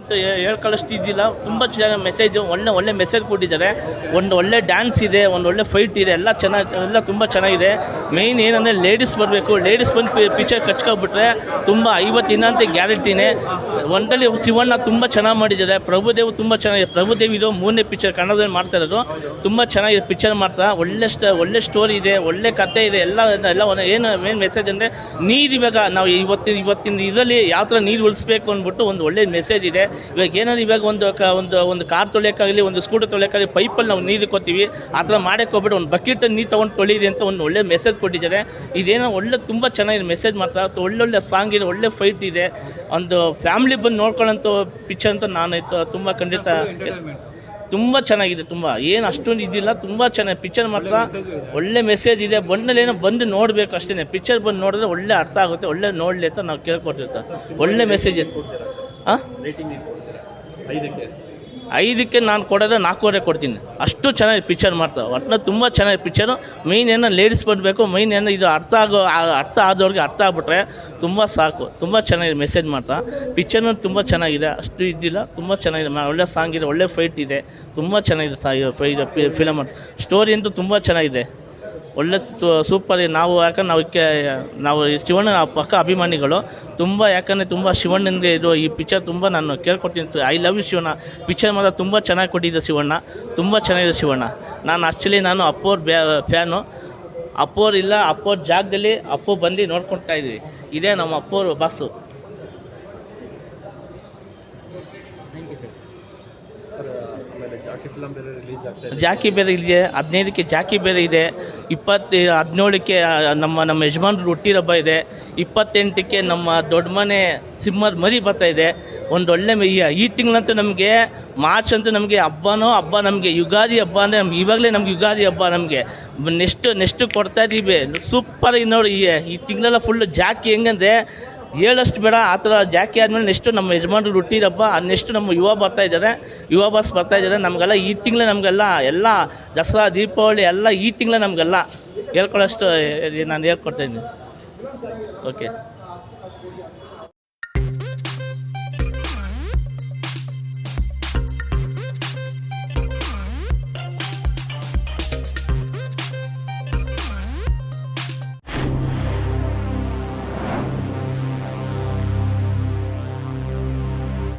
ಅಂತ ಹೇಳಿ ಕಳಿಸ್ತಿದ್ದಿಲ್ಲ ತುಂಬ ಚೆನ್ನಾಗಿ ಮೆಸೇಜ್ ಒಳ್ಳೆ ಒಳ್ಳೆ ಮೆಸೇಜ್ ಕೊಟ್ಟಿದ್ದಾರೆ. ಒಂದು ಒಳ್ಳೆ ಡ್ಯಾನ್ಸ್ ಇದೆ, ಒಂದು ಒಳ್ಳೆ ಫೈಟ್ ಇದೆ, ಎಲ್ಲ ಚೆನ್ನಾಗಿ ಎಲ್ಲ ತುಂಬ ಚೆನ್ನಾಗಿದೆ. ಮೇಯ್ನ್ ಏನಂದರೆ ಲೇಡೀಸ್ ಬರಬೇಕು. ಲೇಡೀಸ್ ಬಂದು ಪಿಕ್ಚರ್ ಕಚ್ಕೊಬಿಟ್ರೆ ತುಂಬ ದಿನ ಅಂತ ಗ್ಯಾರಂಟಿನೇ ಒಂದಲ್ಲಿ ಶಿವಣ್ಣ ತುಂಬ ಚೆನ್ನಾಗಿ ಮಾಡಿದ್ದಾರೆ. ಪ್ರಭುದೇವ್ ತುಂಬ ಚೆನ್ನಾಗಿದೆ. ಪ್ರಭುದೇವ್ ಇದು ಮೂರನೇ ಪಿಕ್ಚರ್ ಕನ್ನಡದಲ್ಲಿ ಮಾಡ್ತಾ ಇರೋದು. ತುಂಬ ಚೆನ್ನಾಗಿದೆ ಪಿಕ್ಚರ್ ಮಾಡ್ತಾ ಒಳ್ಳೆ ಒಳ್ಳೆ ಸ್ಟೋರಿ ಇದೆ, ಒಳ್ಳೆ ಕತೆ ಇದೆ, ಎಲ್ಲ ಎಲ್ಲ ಏನು ಮೇನ್ ಮೆಸೇಜ್ ಅಂದರೆ ನೀರು ಇವಾಗ ನಾವು ಇವತ್ತಿನ ಇವತ್ತಿನ ಇದರಲ್ಲಿ ಯಾವ ಥರ ನೀರು ಉಳಿಸ್ಬೇಕು ಅಂದ್ಬಿಟ್ಟು ಒಂದು ಒಳ್ಳೆ ಮೆಸೇಜ್ ಇದೆ. ಇವಾಗ ಏನಾದ್ರು ಇವಾಗ ಒಂದು ಕ ಒಂದು ಒಂದು ಕಾರ್ ತೊಳೆಯೋಕ್ಕಾಗಲಿ ಒಂದು ಸ್ಕೂಟರ್ ತೊಳೆಯೋಕ್ಕಾಗಲಿ ಪೈಪಲ್ಲಿ ನಾವು ನೀರು ಕೊತ್ತೀವಿ ಆ ಥರ ಮಾಡೋಕ್ಕೆ ಹೋಗ್ಬಿಟ್ಟು ಒಂದು ಬಕೆಟ್ ನೀರು ತೊಗೊಂಡು ತೊಳೀರಿ ಅಂತ ಒಂದು ಒಳ್ಳೆ ಮೆಸೇಜ್ ಕೊಟ್ಟಿದ್ದಾರೆ. ಇದೇನೋ ಒಳ್ಳೆ ತುಂಬ ಚೆನ್ನಾಗಿದೆ ಮೆಸೇಜ್ ಮಾಡ್ತಾ ಒಳ್ಳೊಳ್ಳೆ ಸಾಂಗ್ ಇದೆ ಒಳ್ಳೆ ಫೈಟ್ ಇದೆ. ಒಂದು ಫ್ಯಾಮಿಲಿ ಬಂದು ನೋಡ್ಕೊಳ್ಳೋಂಥ ಪಿಕ್ಚರ್ ಅಂತ ನಾನು ತುಂಬ ಖಂಡಿತ ತುಂಬ ಚೆನ್ನಾಗಿದೆ ತುಂಬ. ಏನು ಅಷ್ಟೊಂದು ಇದಿಲ್ಲ ತುಂಬ ಚೆನ್ನಾಗಿ ಪಿಕ್ಚರ್ ಮಾತ್ರ ಒಳ್ಳೆ ಮೆಸೇಜ್ ಇದೆ. ಬಂದಲ್ಲಿ ಏನೋ ಬಂದು ನೋಡಬೇಕು ಅಷ್ಟೇ ಪಿಕ್ಚರ್ ಬಂದು ನೋಡಿದ್ರೆ ಒಳ್ಳೆ ಅರ್ಥ ಆಗುತ್ತೆ ಒಳ್ಳೆ ನೋಡಲಿ ಅಂತ ನಾವು ಕೇಳ್ಕೊಟ್ಟಿರ್ತಾರೆ ಸರ್. ಒಳ್ಳೆ ಮೆಸೇಜ್ ಹಾಂ ಐದಕ್ಕೆ. ನಾನು ಕೊಡೋದೇ ನಾಲ್ಕೂವರೆ ಕೊಡ್ತೀನಿ. ಅಷ್ಟು ಚೆನ್ನಾಗಿ ಪಿಕ್ಚರ್ ಮಾಡ್ತಾರೆ ಒಟ್ಟಿನ ತುಂಬ ಚೆನ್ನಾಗಿ ಪಿಕ್ಚರು ಮೈನ್ ಏನೋ ಲೇಡೀಸ್ ಬರಬೇಕು ಮೈನ್ ಏನೋ ಇದು ಅರ್ಥ ಆಗೋ ಅರ್ಥ ಆದವ್ರಿಗೆ ಅರ್ಥ ಆಗ್ಬಿಟ್ರೆ ತುಂಬ ಸಾಕು. ತುಂಬ ಚೆನ್ನಾಗಿದೆ ಮೆಸೇಜ್ ಮಾಡ್ತಾ. ಪಿಕ್ಚರ್ನು ತುಂಬ ಚೆನ್ನಾಗಿದೆ. ಅಷ್ಟು ಇದ್ದಿಲ್ಲ ತುಂಬ ಚೆನ್ನಾಗಿದೆ. ಒಳ್ಳೆ ಸಾಂಗ್ ಇದೆ ಒಳ್ಳೆ ಫೈಟ್ ಇದೆ. ತುಂಬ ಚೆನ್ನಾಗಿದೆ ಸಾ ಫಿಲಮ್ ಸ್ಟೋರಿ ಅಂತೂ ತುಂಬ ಚೆನ್ನಾಗಿದೆ. ಒಳ್ಳೆ ಸೂಪರ್ ನಾವು ಯಾಕಂದ್ರೆ ನಾವು ನಾವು ಶಿವಣ್ಣ ಪಕ್ಕ ಅಭಿಮಾನಿಗಳು. ತುಂಬ ಯಾಕಂದರೆ ತುಂಬ ಶಿವಣ್ಣನಿಗೆ ಇದು ಈ ಪಿಕ್ಚರ್ ತುಂಬ ನಾನು ಕೇಳ್ಕೊಡ್ತೀನಿ I love you Shivanna. Picture ಮಾತ್ರ ತುಂಬ ಚೆನ್ನಾಗಿ ಕೊಟ್ಟಿದ್ದೆ ಶಿವಣ್ಣ. ತುಂಬ ಚೆನ್ನಾಗಿದೆ ಶಿವಣ್ಣ. ನಾನು ಆ್ಯಕ್ಚುಲಿ ನಾನು ಅಪ್ಪೋರ್ ಬ್ಯಾ, ಫ್ಯಾನು. ಅಪ್ಪೋರ್ ಇಲ್ಲ, ಅಪ್ಪೋರ್ ಜಾಗದಲ್ಲಿ ಅಪ್ಪು ಬಂದು ನೋಡ್ಕೊಳ್ತಾ ಇದ್ದೀವಿ. ಇದೇ ನಮ್ಮ ಅಪ್ಪೋರು ಆಮೇಲೆ ಜಾಕಿ ಬೇರೆ ಇದೆ. ಹದಿನೈದಕ್ಕೆ ಜಾಕಿ ಬೇರೆ ಇದೆ, ಇಪ್ಪತ್ತು ಹದಿನೇಳಕ್ಕೆ ನಮ್ಮ ನಮ್ಮ ಯಜಮಾನ್ರು ಹುಟ್ಟಿರಬ್ಬ ಇದೆ, ಇಪ್ಪತ್ತೆಂಟಕ್ಕೆ ನಮ್ಮ ದೊಡ್ಡ ಮನೆ ಸಿಮ್ಮರ್ ಮರಿ ಬರ್ತಾ ಇದೆ. ಒಂದು ಒಳ್ಳೆ ಈ- ಈ ತಿಂಗಳಂತೂ ನಮಗೆ, ಮಾರ್ಚ್ ಅಂತೂ ನಮಗೆ ಹಬ್ಬನೋ, ಹಬ್ಬ ನಮಗೆ ಯುಗಾದಿ ಹಬ್ಬ ಅಂದರೆ ನಮ್ಗೆ, ಇವಾಗಲೇ ನಮ್ಗೆ ಯುಗಾದಿ ಹಬ್ಬ ನಮಗೆ. ನೆಕ್ಸ್ಟ್ ನೆಕ್ಸ್ಟ್ ಕೊಡ್ತಾ ಇದ್ದೀವಿ ಸೂಪರ್ ನೋಡಿ, ಈ ಈ ತಿಂಗಳೆಲ್ಲ ಫುಲ್ಲು ಜಾಕಿ ಹೆಂಗಂದ್ರೆ ಹೇಳಷ್ಟು ಬೇಡ, ಆ ಥರ ಜಾಕಿ ಆದಮೇಲೆ ನೆಕ್ಸ್ಟು ನಮ್ಮ ಯಜಮಾನ್ರು ಹುಟ್ಟಿದಪ್ಪ ನೆಕ್ಸ್ಟು ನಮ್ಮ ಯುವ ಬರ್ತಾ ಇದ್ದಾರೆ. ಯುವ ಬಾಸ್ ಬರ್ತಾ ಇದ್ದಾರೆ. ನಮಗೆಲ್ಲ ಈ ತಿಂಗಳೇ ನಮಗೆಲ್ಲ ಎಲ್ಲ ದಸರಾ, ದೀಪಾವಳಿ ಎಲ್ಲ ಈ ತಿಂಗಳೇ ನಮಗೆಲ್ಲ ಹೇಳ್ಕೊಳ್ಳೋಷ್ಟು ನಾನು ಹೇಳ್ಕೊಡ್ತಾಯಿದ್ದೀನಿ ಓಕೆ